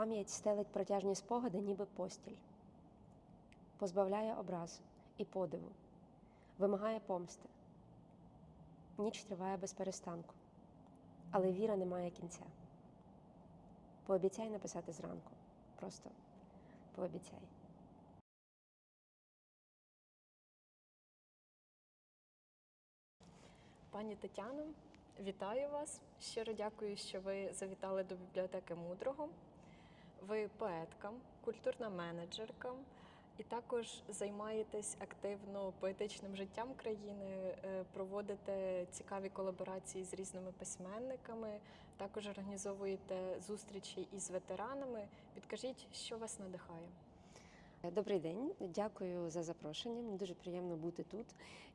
пам'ять стелить протяжні спогади, ніби постіль, позбавляє образ і подиву, вимагає помсти. Ніч триває без перестанку, але віра не має кінця. Пообіцяй написати зранку. Просто пообіцяй. Пані Тетяно, вітаю вас. Щиро дякую, що ви завітали до бібліотеки мудрого. Ви поетка, культурна менеджерка і також займаєтесь активно поетичним життям країни, е, проводите цікаві колаборації з різними письменниками, також організовуєте зустрічі із ветеранами. Підкажіть, що вас надихає? Добрий день, дякую за запрошення. Мені дуже приємно бути тут.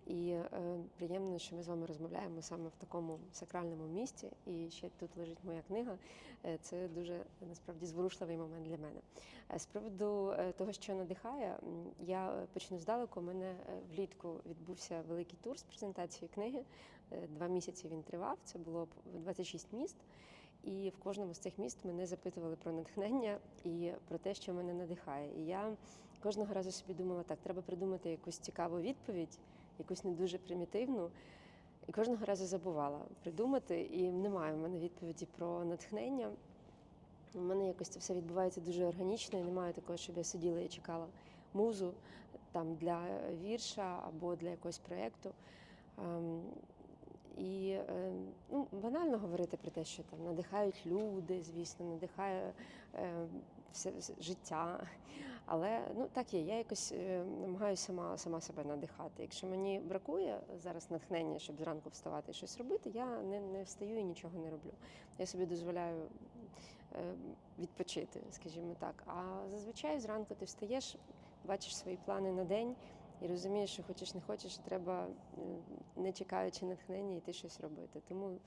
І е, приємно, що ми з вами розмовляємо саме в такому сакральному місці. І ще тут лежить моя книга. Е, Це дуже насправді зворушливий момент для мене. Е, З приводу е, того, що надихає, я почну здалеку. У мене влітку відбувся великий тур з презентацією книги. Два місяці він тривав. Це було п- 26 міст. І в кожному з цих міст мене запитували про натхнення і про те, що мене надихає. І я кожного разу собі думала, так, треба придумати якусь цікаву відповідь, якусь не дуже примітивну. І кожного разу забувала придумати, і немає в мене відповіді про натхнення. У мене якось це все відбувається дуже органічно, і немає такого, щоб я сиділа і чекала музу там для вірша або для якогось проєкту. Ем, І е, ну, банально говорити про те, що там надихають люди, звісно, надихає е, все, життя. Але ну так є. Я якось е, намагаюся сама, сама себе надихати. Якщо мені бракує зараз натхнення, щоб зранку вставати і щось робити, я не, не встаю і нічого не роблю. Я собі дозволяю е, відпочити, скажімо так. А зазвичай зранку ти встаєш, бачиш свої плани на день. І розумієш, що хочеш не хочеш, треба, е, не чекаючи натхнення, йти щось робити. Тому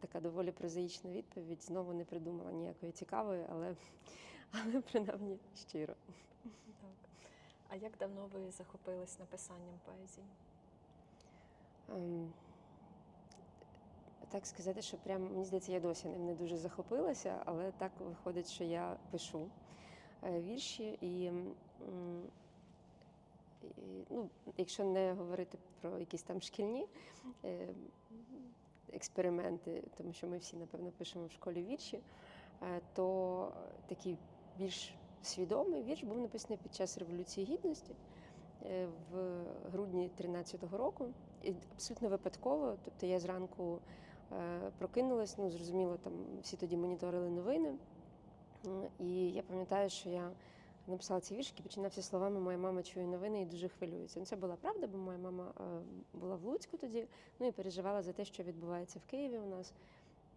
така доволі прозаїчна відповідь. Знову не придумала ніякої цікавої, але, але принаймні щиро. Так. А як давно ви захопились написанням поезії? Ем, Так сказати, що прям мені здається, я досі ним не дуже захопилася, але так виходить, що я пишу е, вірші і. м, ну, якщо не говорити про якісь там шкільні е, експерименти, тому що ми всі, напевно, пишемо в школі вірші, е, то такий більш свідомий вірш був написаний під час Революції Гідності е, в грудні 13-го року. І абсолютно випадково. Тобто я зранку прокинулась, ну зрозуміло, там всі тоді моніторили новини. І я пам'ятаю, що я написала ці віршики, починався словами Моя мама чує новини і дуже хвилюється. Ну, це була правда, бо моя мама е, була в Луцьку тоді, ну і переживала за те, що відбувається в Києві у нас.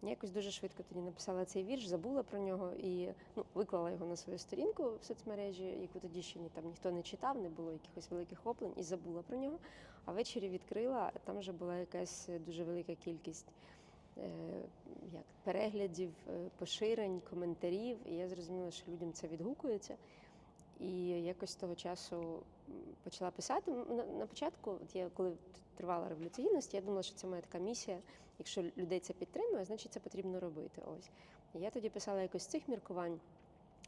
Я якось дуже швидко тоді написала цей вірш, забула про нього і ну, виклала його на свою сторінку в соцмережі, яку тоді ще ні, там ніхто не читав, не було якихось великих оплень, і забула про нього. А ввечері відкрила, там вже була якась дуже велика кількість е, як, переглядів, е, поширень, коментарів. І я зрозуміла, що людям це відгукується. І якось того часу почала писати. На, початку, от я коли тривала революція я думала, що це моя така місія. Якщо людей це підтримує, значить це потрібно робити. Ось. І я тоді писала якось з цих міркувань,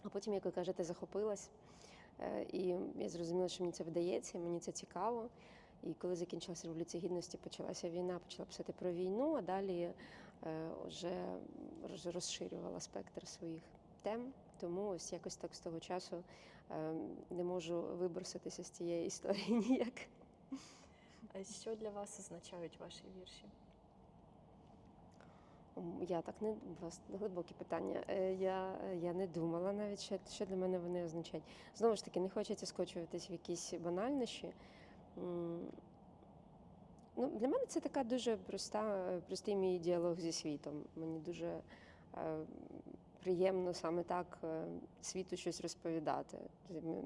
а потім, як ви кажете, захопилась. Е, І я зрозуміла, що мені це вдається, мені це цікаво. І коли закінчилася революція гідності, почалася війна, почала писати про війну, а далі е, вже розширювала спектр своїх тем. Тому ось якось так з того часу не можу виброситися з цієї історії ніяк. А Що для вас означають ваші вірші? Я так не у вас глибокі питання. Е, Я, я не думала навіть, що, що для мене вони означають. Знову ж таки, не хочеться скочуватись в якісь банальнощі. Ну, для мене це така дуже проста, е, простий мій діалог зі світом. Мені дуже е, приємно саме так е, світу щось розповідати.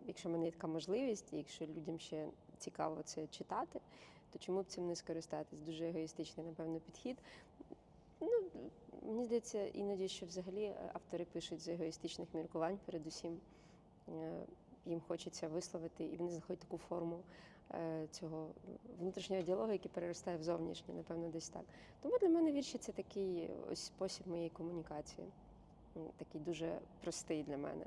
Якщо в мене є така можливість, і якщо людям ще цікаво це читати, то чому б цим не скористатись? Дуже егоїстичний, напевно, підхід. Ну, мені здається, іноді, що взагалі е, автори пишуть з егоїстичних міркувань, передусім. Е, Їм хочеться висловити, і вони знаходять таку форму цього внутрішнього діалогу, який переростає в зовнішній, напевно, десь так. Тому для мене вірші це такий ось спосіб моєї комунікації. Такий дуже простий для мене.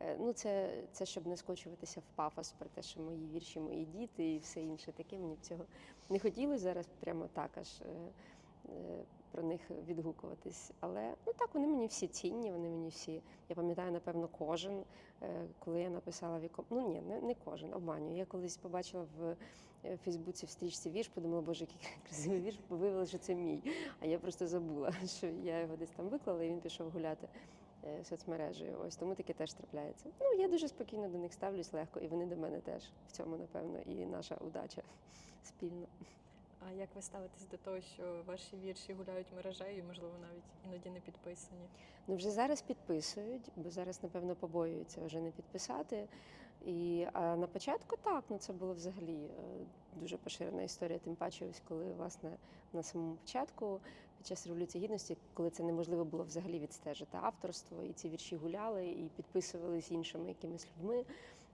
Е, Ну, це, це щоб не скочуватися в пафос про те, що мої вірші, мої діти і все інше таке. Мені б цього не хотілося зараз прямо так аж е, е, про них відгукуватись. Але ну так, вони мені всі цінні, вони мені всі. Я пам'ятаю, напевно, кожен, коли я написала віком. Ну ні, не, не кожен, обманюю. Я колись побачила в е, Фейсбуці в стрічці вірш, подумала, боже, який красивий вірш, виявилося, що це мій. А я просто забула, що я його десь там виклала, і він пішов гуляти е, соцмережею. Ось тому таке теж трапляється. Ну я дуже спокійно до них ставлюсь легко, і вони до мене теж в цьому, напевно, і наша удача спільна. А як ви ставитесь до того, що ваші вірші гуляють мережею, можливо, навіть іноді не підписані? Ну вже зараз підписують, бо зараз, напевно, побоюються вже не підписати. І а на початку так, ну це було взагалі е, дуже поширена історія. Тим паче, ось коли власне на самому початку, під час революції гідності, коли це неможливо було взагалі відстежити авторство, і ці вірші гуляли і підписувались іншими якимись людьми.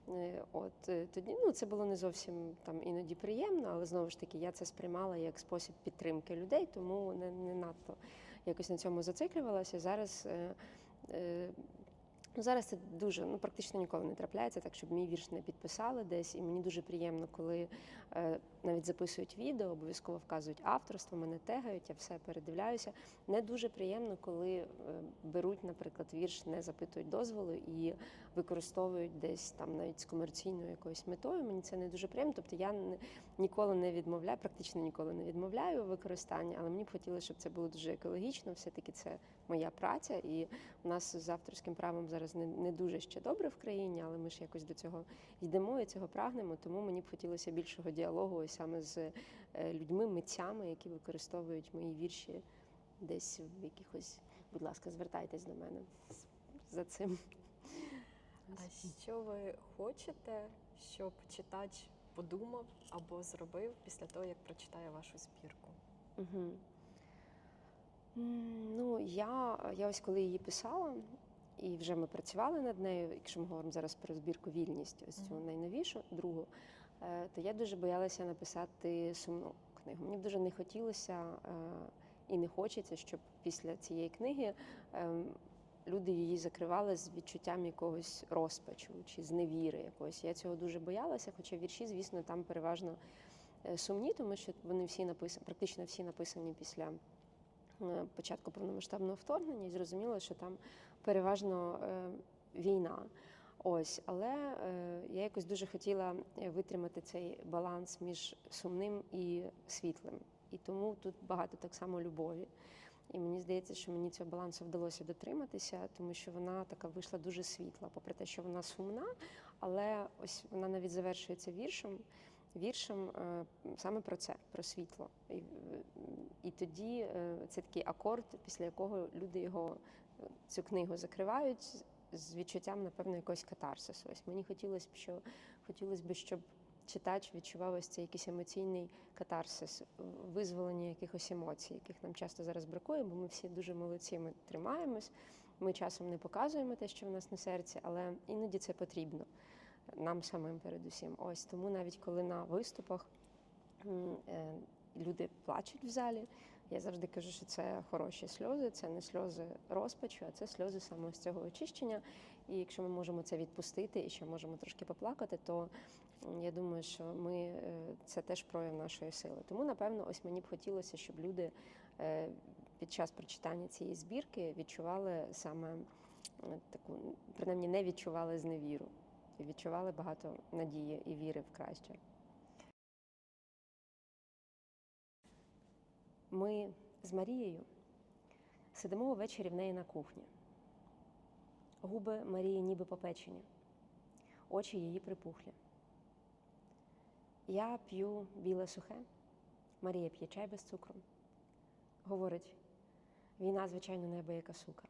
Е, От е, тоді ну це було не зовсім там іноді приємно, але знову ж таки я це сприймала як спосіб підтримки людей, тому не, не надто якось на цьому зациклювалася. Зараз ну, зараз це дуже ну практично ніколи не трапляється, так щоб мій вірш не підписали десь. І мені дуже приємно, коли е, навіть записують відео, обов'язково вказують авторство, мене тегають, я все передивляюся. Не дуже приємно, коли е, беруть, наприклад, вірш, не запитують дозволу і використовують десь там навіть з комерційною якоюсь метою. Мені це не дуже приємно. Тобто я не, ніколи не відмовляю, практично ніколи не відмовляю використання, але мені б хотілося, щоб це було дуже екологічно. Все-таки це моя праця, і у нас з авторським правом зараз не, не дуже ще добре в країні, але ми ж якось до цього йдемо і цього прагнемо. Тому мені б хотілося більшого діалогу ось саме з е, людьми, митцями, які використовують мої вірші десь в якихось. Будь ласка, звертайтесь до мене за цим. А що ви хочете, щоб читач подумав або зробив після того, як прочитає вашу збірку? Угу. Ну, я, я ось коли її писала, і вже ми працювали над нею, якщо ми говоримо зараз про збірку вільність, ось цю найновішу, другу, е, то я дуже боялася написати сумну книгу. Мені дуже не хотілося е, і не хочеться, щоб після цієї книги ем, люди її закривали з відчуттям якогось розпачу чи зневіри якогось. Я цього дуже боялася, хоча вірші, звісно, там переважно е, сумні, тому що вони всі написані, практично всі написані після е, початку повномасштабного вторгнення, і зрозуміло, що там переважно е, війна. Ось, але е, я якось дуже хотіла витримати цей баланс між сумним і світлим. І тому тут багато так само любові. І мені здається, що мені цього балансу вдалося дотриматися, тому що вона така вийшла дуже світла, попри те, що вона сумна, але ось вона навіть завершується віршем. Віршем саме про це, про світло. І, е, і тоді е, це такий акорд, після якого люди його е, цю книгу закривають з відчуттям, напевно, якогось катарсису. Ось мені хотілося б, що хотілося б, щоб читач відчував ось цей якийсь емоційний катарсис, визволення якихось емоцій, яких нам часто зараз бракує, бо ми всі дуже молодці, ми тримаємось. Ми часом не показуємо те, що в нас на серці, але іноді це потрібно нам самим передусім. Ось тому навіть коли на виступах е, люди плачуть в залі, я завжди кажу, що це хороші сльози, це не сльози розпачу, а це сльози саме з цього очищення. І якщо ми можемо це відпустити і ще можемо трошки поплакати, то я думаю, що ми е, це теж прояв нашої сили. Тому, напевно, ось мені б хотілося, щоб люди е, під час прочитання цієї збірки відчували саме таку, принаймні не відчували зневіру відчували багато надії і віри в краще. Ми з Марією сидимо увечері в неї на кухні. Губи Марії ніби попечені, очі її припухлі. Я п'ю біле сухе, Марія п'є чай без цукру. Говорить, війна, звичайно, неабияка сука.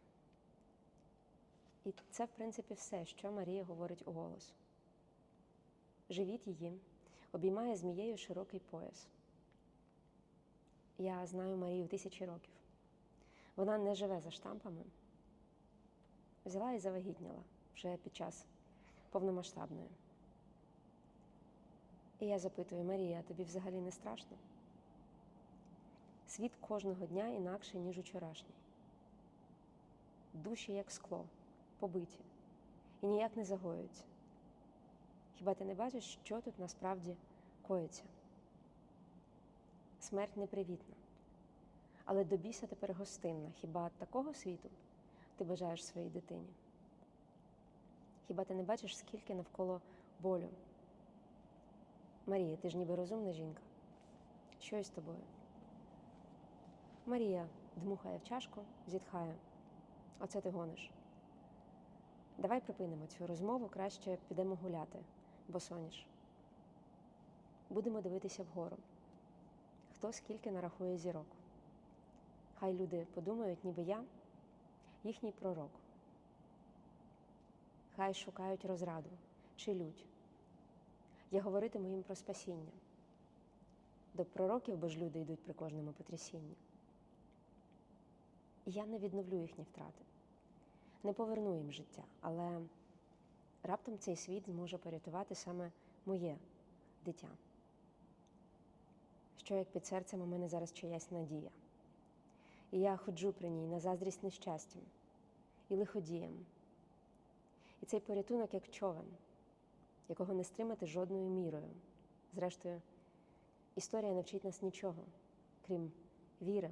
І це, в принципі, все, що Марія говорить у голос. Живіт її обіймає змією широкий пояс. Я знаю Марію тисячі років. Вона не живе за штампами. Взяла і завагітніла вже під час повномасштабної. І я запитую, Марія, тобі взагалі не страшно? Світ кожного дня інакший, ніж учорашній. душі як скло, побиті і ніяк не загоюються. Хіба ти не бачиш, що тут насправді коїться? Смерть непривітна, але до тепер гостинна. Хіба такого світу ти бажаєш своїй дитині? Хіба ти не бачиш, скільки навколо болю? Марія, ти ж ніби розумна жінка. Що із тобою? Марія дмухає в чашку, зітхає. Оце ти гониш. Давай припинимо цю розмову, краще підемо гуляти, бо соніш. Будемо дивитися вгору. Хто скільки нарахує зірок. Хай люди подумають, ніби я їхній пророк. Хай шукають розраду чи лють. Я говоритиму їм про спасіння. До пророків бо ж люди йдуть при кожному потрясінні. Я не відновлю їхні втрати, не поверну їм життя, але раптом цей світ зможе порятувати саме моє дитя. Що як під серцем у мене зараз чиясь надія. І я ходжу при ній на заздрість нещастям і лиходіям. І цей порятунок як човен, якого не стримати жодною мірою. Зрештою, історія не вчить нас нічого, крім віри.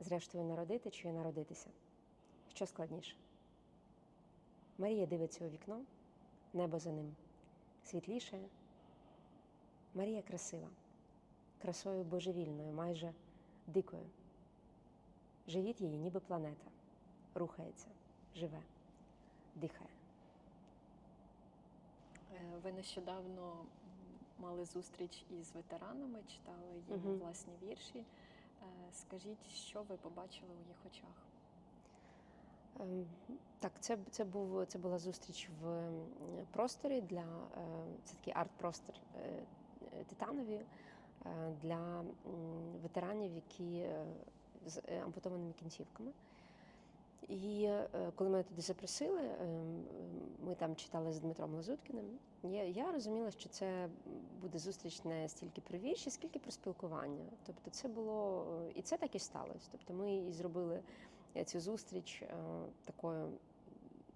Зрештою, народити чи народитися. Що складніше? Марія дивиться у вікно, небо за ним світліше. Марія красива, красою божевільною, майже дикою. Живіт її, ніби планета, рухається, живе, дихає. Е, Ви нещодавно мали зустріч із ветеранами, читали їм Мгм. власні вірші. Е, Скажіть, що ви побачили у їх очах? Ем, Так, це, це, був, це була зустріч в просторі для е, це такий арт-простор Титанові для ветеранів, які з ампутованими кінцівками. І е, коли мене туди запросили, ем, ми там читали з Дмитром Лазуткіним. Я, розуміла, що це буде зустріч не стільки про вірші, скільки про спілкування. Тобто, це було і це так і сталося. Тобто, ми і зробили е, цю зустріч е, такою.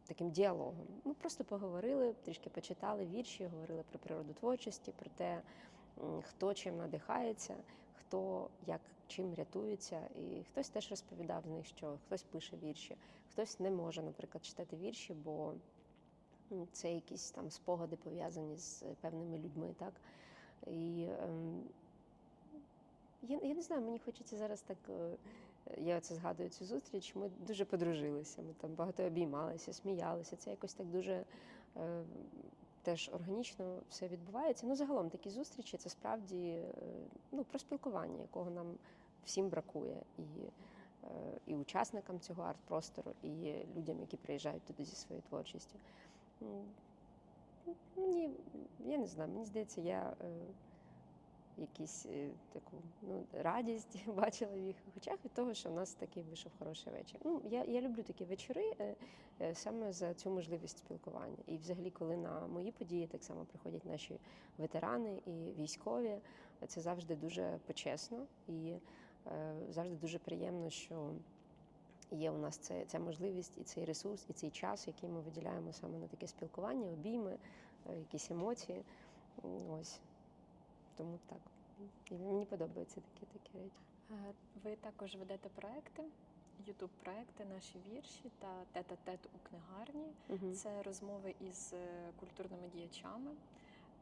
Таким діалогом. Ми просто поговорили, трішки почитали вірші, говорили про природу творчості, про те, хто чим надихається, хто як чим рятується. І хтось теж розповідав з них, що хтось пише вірші, хтось не може, наприклад, читати вірші, бо це якісь там спогади пов'язані з певними людьми. Так? І ем, я, я не знаю, мені хочеться зараз так. е, Я це згадую цю зустріч. Ми дуже подружилися. Ми там багато обіймалися, сміялися. Це якось так дуже е, теж органічно все відбувається. Ну, загалом такі зустрічі це справді е, ну, про спілкування, якого нам всім бракує. І, е, і учасникам цього арт-простору, і людям, які приїжджають туди зі своєю творчістю. Мені, я не знаю, мені здається, я е, якісь е, таку ну, радість бачила в їх очах від того, що в нас такий вийшов хороший вечір. Ну, я, я люблю такі вечори е, е, саме за цю можливість спілкування. І взагалі, коли на мої події так само приходять наші ветерани і військові, це завжди дуже почесно і завжди дуже приємно, що є у нас це, ця можливість і цей ресурс, і цей час, який ми виділяємо саме на таке спілкування, обійми, якісь емоції. Ось. Тому так. І мені подобаються такі такі речі. Ви також ведете проекти, ютуб проекти, наші вірші та тет-а-тет у книгарні. Мгм. Це розмови із е, культурними діячами.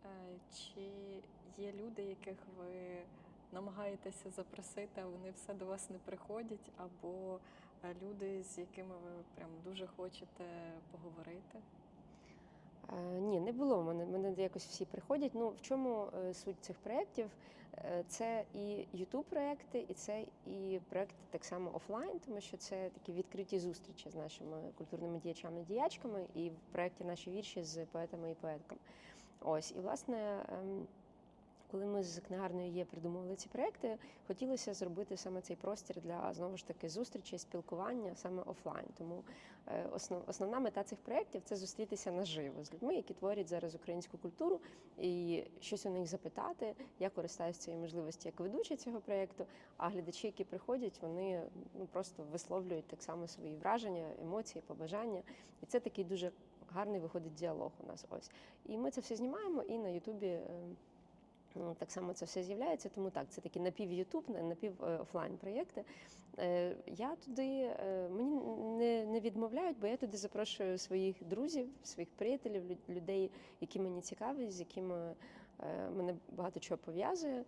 Е, Чи є люди, яких ви намагаєтеся запросити, а вони все до вас не приходять, або е, люди, з якими ви прям дуже хочете поговорити? Е, Ні, не було. Мене мене якось всі приходять. Ну в чому е, суть цих проєктів? Е, Це і youtube проекти, і це і проекти так само офлайн, тому що це такі відкриті зустрічі з нашими культурними діячами діячками, і в проєкті наші вірші з поетами і поетками. Ось і власне. Коли ми з книгарнею є придумували ці проекти, хотілося зробити саме цей простір для знову ж таки зустрічі, спілкування саме офлайн. Тому е, основ, основна мета цих проєктів це зустрітися наживо з людьми, які творять зараз українську культуру, і щось у них запитати. Я користаюся цією можливістю як ведуча цього проєкту. А глядачі, які приходять, вони ну просто висловлюють так само свої враження, емоції, побажання. І це такий дуже гарний виходить діалог у нас. Ось і ми це все знімаємо, і на Ютубі. Так само це все з'являється, тому так, це такі напів Ютуб, напів е, офлайн проєкти. Е, Я туди е, мені не, не відмовляють, бо я туди запрошую своїх друзів, своїх приятелів, лю- людей, які мені цікаві, з якими мене багато чого пов'язує.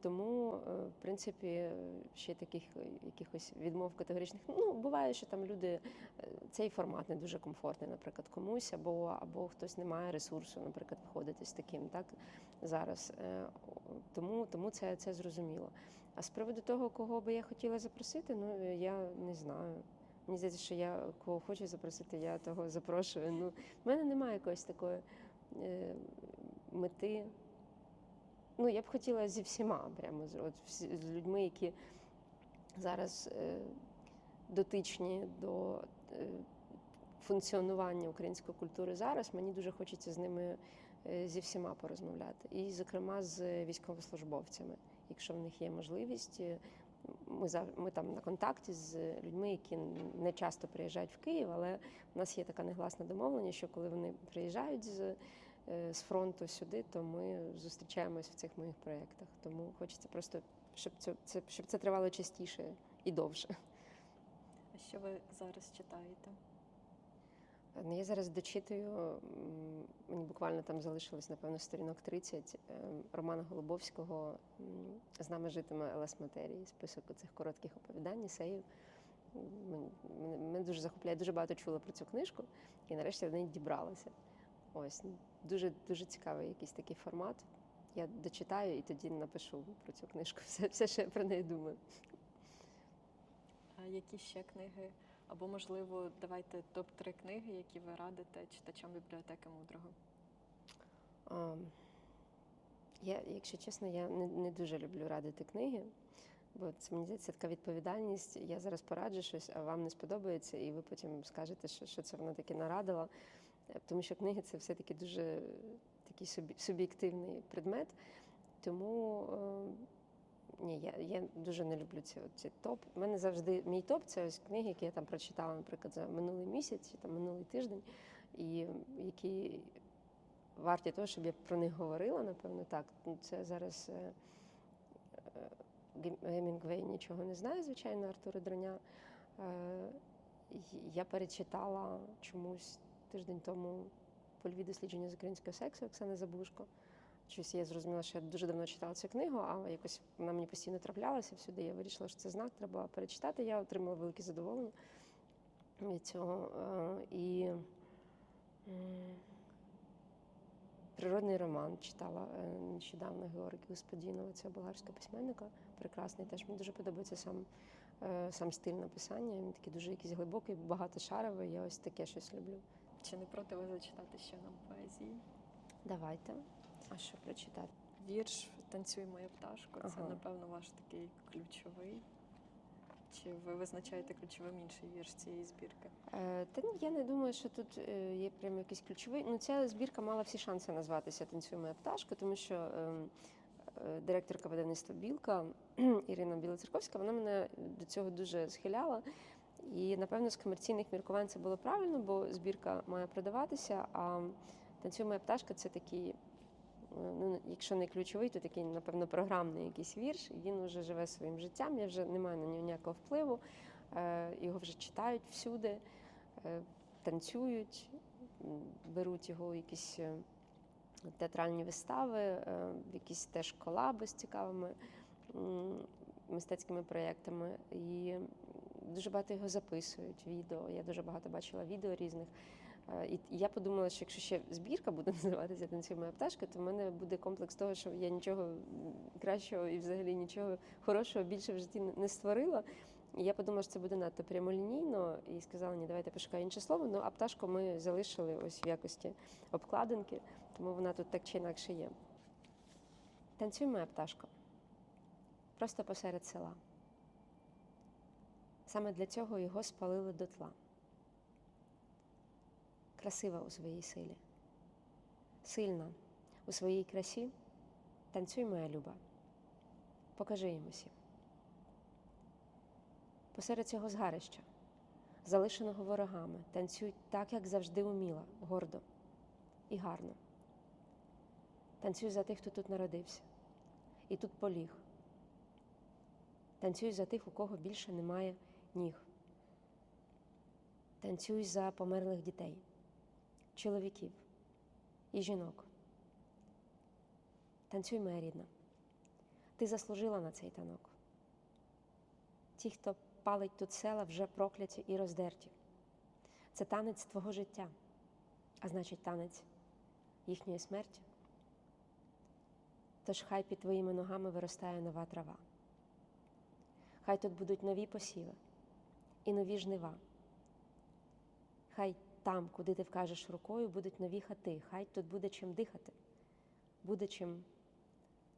Тому, е, в принципі, ще таких е, якихось відмов категоричних. Ну, буває, що там люди е, цей формат не дуже комфортний, наприклад, комусь, або, або хтось не має ресурсу, наприклад, виходити з таким, так зараз. Тому, тому це, це зрозуміло. А з приводу того, кого би я хотіла запросити, ну я не знаю. Мені здається, що я кого хочу запросити, я того запрошую. Ну, в мене немає якоїсь такої е, мети. Ну, я б хотіла зі всіма, прямо з, от, з людьми, які зараз е, дотичні до е, функціонування української культури зараз. Мені дуже хочеться з ними е, зі всіма порозмовляти. І, зокрема, з військовослужбовцями, якщо в них є можливість. е, Ми зав- ми там на контакті з людьми, які не часто приїжджають в Київ, але в нас є така негласна домовленість, що коли вони приїжджають з, з фронту сюди, то ми зустрічаємось в цих моїх проєктах. Тому хочеться просто, щоб це, це щоб це тривало частіше і довше. А що ви зараз читаєте? Ну, я зараз дочитую, мені буквально там залишилось, напевно, сторінок 30 е, Романа Голубовського З нами житиме Елес Матерії, список цих коротких оповідань, есеїв. Мене, дуже захопляє, дуже багато чула про цю книжку, і нарешті до неї дібралася. Ось дуже дуже цікавий якийсь такий формат. Я дочитаю і тоді напишу про цю книжку. Все, все що я про неї думаю. А які ще книги? Або, можливо, давайте топ-3 книги, які ви радите читачам бібліотеки мудрого. А, я, якщо чесно, я не, не дуже люблю радити книги, бо це мені здається така відповідальність. Я зараз пораджу щось, а вам не сподобається, і ви потім скажете, що, що це вона таке нарадила. Е, Тому що книги це все-таки дуже такий суб- суб'єктивний предмет. Тому е, ні, я, я дуже не люблю ці, ці топ. У мене завжди мій топ це ось книги, які я там прочитала, наприклад, за минулий місяць чи там минулий тиждень, і які варті того, щоб я про них говорила, напевно, так. Ну, Це зараз е, е, Гемінгвей нічого не знає, звичайно, Артура Дроня. Е, Я перечитала чомусь тиждень тому польові дослідження з українського сексу Оксани Забушко. Щось я зрозуміла, що я дуже давно читала цю книгу, а якось вона мені постійно траплялася всюди. Я вирішила, що це знак, треба перечитати. Я отримала велике задоволення від цього. Е, І Природний роман читала е, нещодавно Георгія Господінова, цього болгарського письменника. Прекрасний теж мені дуже подобається сам, е, сам стиль написання. Він такий дуже якийсь глибокий, багатошаровий. Я ось таке щось люблю. Чи не проти ви зачитати ще нам поезії? Давайте. А що прочитати? Вірш Танцюй моя пташко. Це, Ага. напевно, ваш такий ключовий. Чи ви визначаєте ключовим інший вірш цієї збірки? Е, Та ні, я не думаю, що тут е, є прям якийсь ключовий. Ну, ця збірка мала всі шанси назватися Танцює моя пташка, тому що ем, е, директорка видавництва Білка Ірина Білоцерковська, вона мене до цього дуже схиляла. І напевно з комерційних міркувань це було правильно, бо збірка має продаватися. А танцює моя пташка це такий, е, ну якщо не ключовий, то такий, напевно, програмний якийсь вірш. І він вже живе своїм життям. Я вже не маю на нього ніякого впливу. Е, Його вже читають всюди, е, танцюють, беруть його у якісь театральні вистави, е, якісь теж колаби з цікавими мистецькими проєктами. І дуже багато його записують, відео. Я дуже багато бачила відео різних. Е, І я подумала, що якщо ще збірка буде називатися «Танцюй моя пташка, то в мене буде комплекс того, що я нічого кращого і взагалі нічого хорошого більше в житті не- створила. І я подумала, що це буде надто прямолінійно, і сказала, ні, давайте пошукаю інше слово. Ну а пташку ми залишили ось в якості обкладинки, тому вона тут так чи інакше є. Танцюй, моя пташко, просто посеред села. Саме для цього його спалили дотла. Красива у своїй силі, сильна у своїй красі. Танцюй, моя люба, покажи їм усім. Посеред цього згарища, залишеного ворогами, танцюй так, як завжди уміла, гордо і гарно. Танцюй за тих, хто тут народився і тут поліг. Танцюй за тих, у кого більше немає ніг. Танцюй за померлих дітей, чоловіків і жінок. Танцюй, моя рідна. Ти заслужила на цей танок. Ті, хто палить тут села, вже прокляті і роздерті. Це танець твого життя, а значить, танець їхньої смерті. Тож хай під твоїми ногами виростає нова трава. Хай тут будуть нові посіви і нові жнива. Хай там, куди ти вкажеш рукою, будуть нові хати. Хай тут буде чим дихати. Буде чим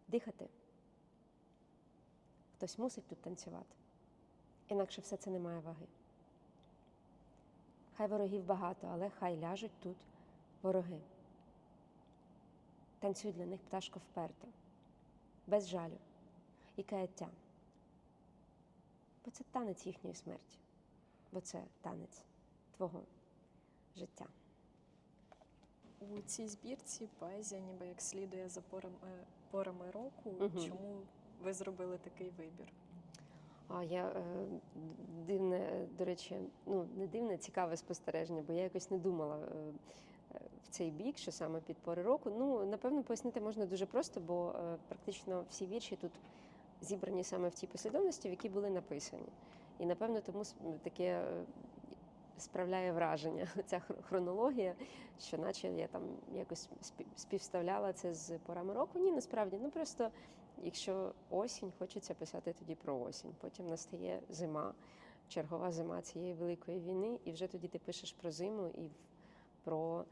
дихати. Хтось мусить тут танцювати. Інакше все це не має ваги. Хай ворогів багато, але хай ляжуть тут вороги. Танцюй для них пташко вперто, без жалю і каяття. Бо це танець їхньої смерті, бо це танець твого життя. У цій збірці поезія ніби як слідує за порами, порами року. Мгм. Чому ви зробили такий вибір? А я е, дивне, е, до речі, ну не дивне, цікаве спостереження, бо я якось не думала е, е, в цей бік, що саме під пори року. Ну, напевно, пояснити можна дуже просто, бо е, практично всі вірші тут зібрані саме в тій послідовності, в якій були написані. І напевно тому таке е, справляє враження ця хронологія, що наче я там якось співставляла це з порами року. Ні, насправді, ну просто якщо осінь, хочеться писати тоді про осінь. Потім настає зима, чергова зима цієї великої війни, і вже тоді ти пишеш про зиму і про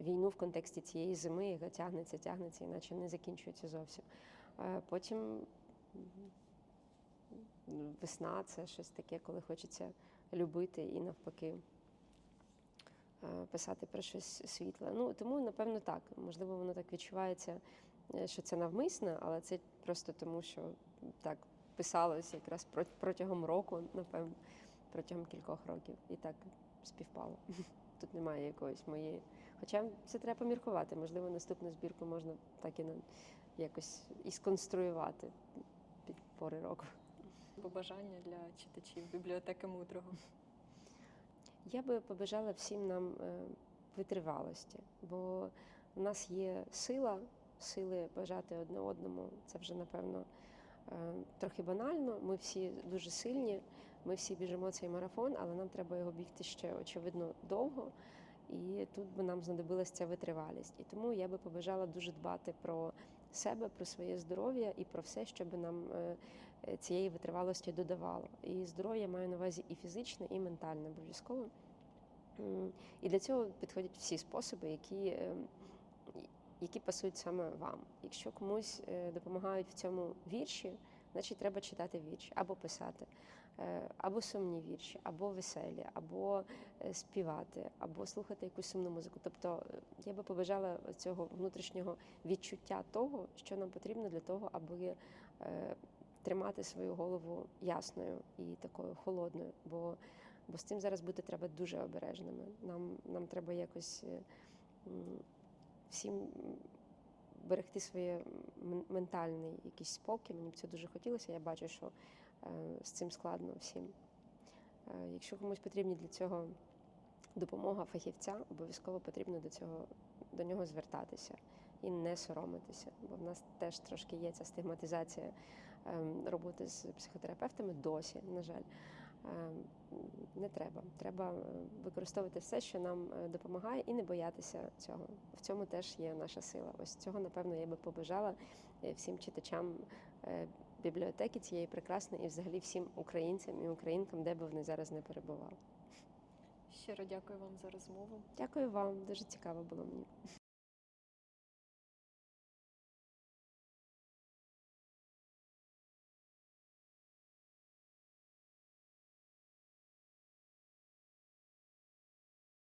війну в контексті цієї зими, яка тягнеться, тягнеться, іначе не закінчується зовсім. Е, Потім весна це щось таке, коли хочеться любити і навпаки е, писати про щось світле. Ну тому, напевно, так. Можливо, воно так відчувається, е, що це навмисне, але це просто тому, що так писалося якраз протягом року, напевно, протягом кількох років. І так співпало. Тут немає якоїсь моєї. Хоча це треба поміркувати. Можливо, наступну збірку можна так і на- якось і сконструювати під пори року. Побажання для читачів бібліотеки мудрого. Я би побажала всім нам е, витривалості, бо в нас є сила, сили бажати одне одному. Це вже напевно е, трохи банально. Ми всі дуже сильні, ми всі біжимо цей марафон, але нам треба його бігти ще очевидно довго. І тут би нам знадобилася ця витривалість. І тому я би побажала дуже дбати про себе, про своє здоров'я і про все, щоб нам е, е, цієї витривалості додавало. І здоров'я маю на увазі і фізичне, і ментальне обов'язково. І для цього підходять всі способи, які, е, які пасують саме вам. Якщо комусь е, допомагають в цьому вірші, значить треба читати вірші або писати, е, або сумні вірші, або веселі, або е, співати, або слухати якусь сумну музику. Тобто е, я би побажала цього внутрішнього відчуття того, що нам потрібно для того, аби е, тримати свою голову ясною і такою холодною. Бо, бо з цим зараз бути треба дуже обережними. Нам, нам треба якось е, всім берегти своє ментальний якийсь спокій. Мені б це дуже хотілося. Я бачу, що е, з цим складно всім. Е, Якщо комусь потрібні для цього допомога фахівця, обов'язково потрібно до цього до нього звертатися і не соромитися, бо в нас теж трошки є ця стигматизація роботи з психотерапевтами досі, на жаль. Ем, Не треба. Треба е, використовувати все, що нам е, допомагає, і не боятися цього. В цьому теж є наша сила. Ось цього, напевно, я би побажала е, всім читачам бібліотеки цієї прекрасної і взагалі всім українцям і українкам, де би вони зараз не перебували. Щиро дякую вам за розмову. Дякую вам, дуже цікаво було мені.